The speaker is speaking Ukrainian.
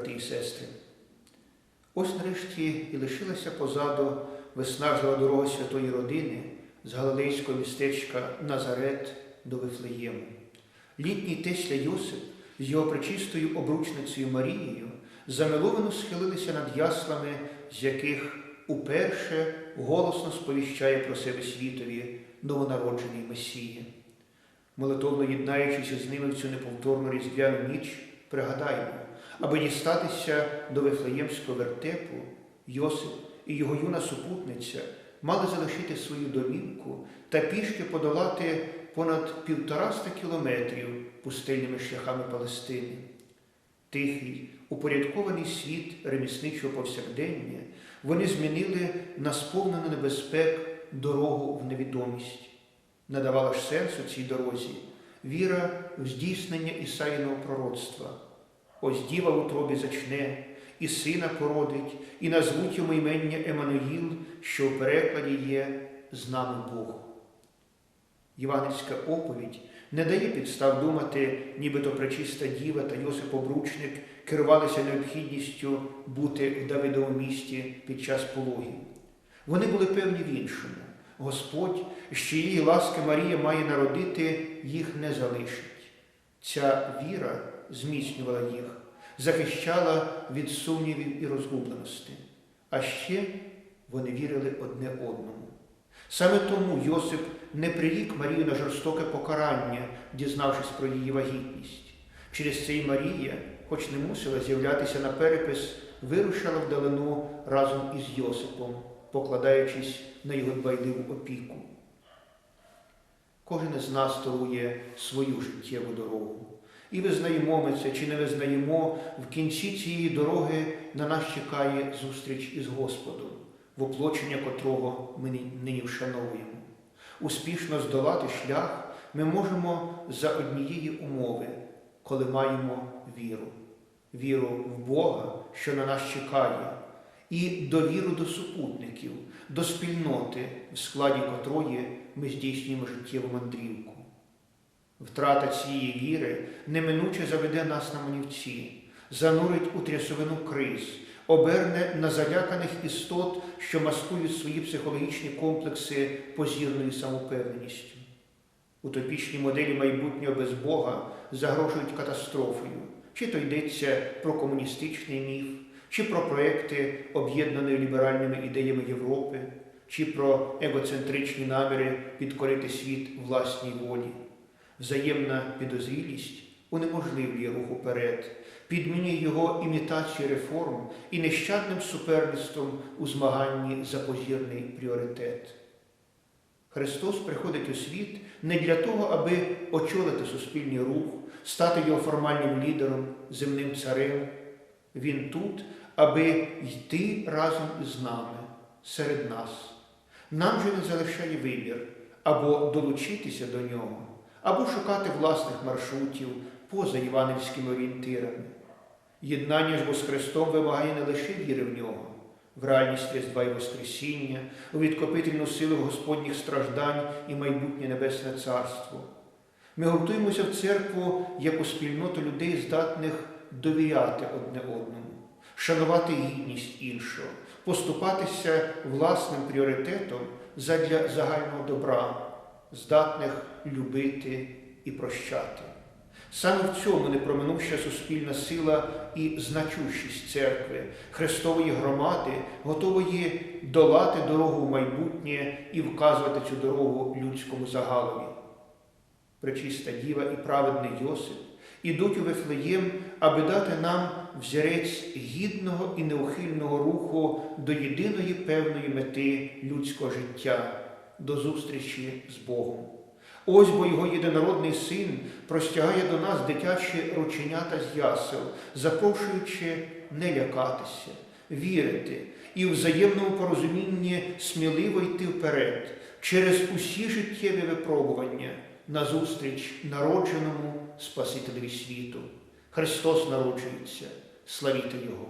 брати і сестри. Ось нарешті і лишилася позаду виснажлива дорога святої родини з галилейського містечка Назарет до Вифлеєму. Літній Тесля Йосип з його пречистою обручницею Марією замиловано схилилися над яслами, з яких уперше голосно сповіщає про себе світові новонароджений Месія. Молитовно єднаючись з ними в цю неповторну різдвяну ніч, пригадаємо, аби дістатися до Вифлеємського вертепу, Йосип і його юна супутниця мали залишити свою домівку та пішки подолати понад півтораста кілометрів пустельними шляхами Палестини. Тихий, упорядкований світ ремісничого повсякдення вони змінили на сповнену небезпек дорогу в невідомість. Надавала ж сенсу цій дорозі віра в здійснення Ісаїного пророцтва. Ось діва в утробі зачне, і сина породить, і назвуть йому імення Еммануїл, що в перекладі є з нами Бог. Євангельська оповідь не дає підстав думати, нібито пречиста діва та Йосип Обручник керувалися необхідністю бути в Давидовому місті під час пологів. Вони були певні в іншому. Господь, з чиєї ласки Марія має народити, їх не залишить. Ця віра зміцнювала їх, захищала від сумнівів і розгубленості. А ще вони вірили одне одному. Саме тому Йосип не прирік Марію на жорстоке покарання, дізнавшись про її вагітність. Через це й Марія, хоч не мусила з'являтися на перепис, вирушила вдалину разом із Йосипом, покладаючись на його дбайливу опіку. Кожен із нас торує свою життєву дорогу. І визнаємо ми це чи не визнаємо, в кінці цієї дороги на нас чекає зустріч із Господом, воплочення котрого ми нині вшановуємо. Успішно здолати шлях ми можемо за однієї умови, коли маємо віру, віру в Бога, що на нас чекає, і довіру до супутників, до спільноти, в складі котрої ми здійснюємо життєву мандрівку. Втрата цієї віри неминуче заведе нас на манівці, занурить у трясовину криз, оберне на заляканих істот, що маскують свої психологічні комплекси позірною самопевненістю. Утопічні моделі майбутнього без Бога загрожують катастрофою, чи то йдеться про комуністичний міф, чи про проекти об'єднаної ліберальними ідеями Європи, чи про егоцентричні наміри підкорити світ власній волі. Взаємна підозрілість унеможливлює рух уперед, підмінює його імітацію реформ і нещадним суперництвом у змаганні за позірний пріоритет. Христос приходить у світ не для того, аби очолити суспільний рух, стати його формальним лідером, земним царем. Він тут, аби йти разом із нами, серед нас. Нам же він залишає вибір або долучитися до нього, або шукати власних маршрутів поза євангельськими орієнтирами. Єднання ж з Христом вимагає не лише віри в нього, в реальність Різдва і Воскресіння, у відкопительну силу Господніх страждань і майбутнє Небесне Царство. Ми гуртуємося в церкву як у спільноту людей, здатних довіряти одне одному, шанувати гідність іншого, поступатися власним пріоритетом задля загального добра, здатних любити і прощати. Саме в цьому не проминувша суспільна сила і значущість церкви, Христової громади, готової долати дорогу в майбутнє і вказувати цю дорогу людському загалові. Пречиста діва і праведний Йосип ідуть у Вифлеєм, аби дати нам взірець гідного і неухильного руху до єдиної певної мети людського життя, до зустрічі з Богом. Ось бо його єдинородний син простягає до нас дитячі рученята з ясел, запрошуючи не лякатися, вірити і в взаємному порозумінні сміливо йти вперед через усі життєві випробування назустріч народженому Спасителеві світу. Христос народжується, славіте Його!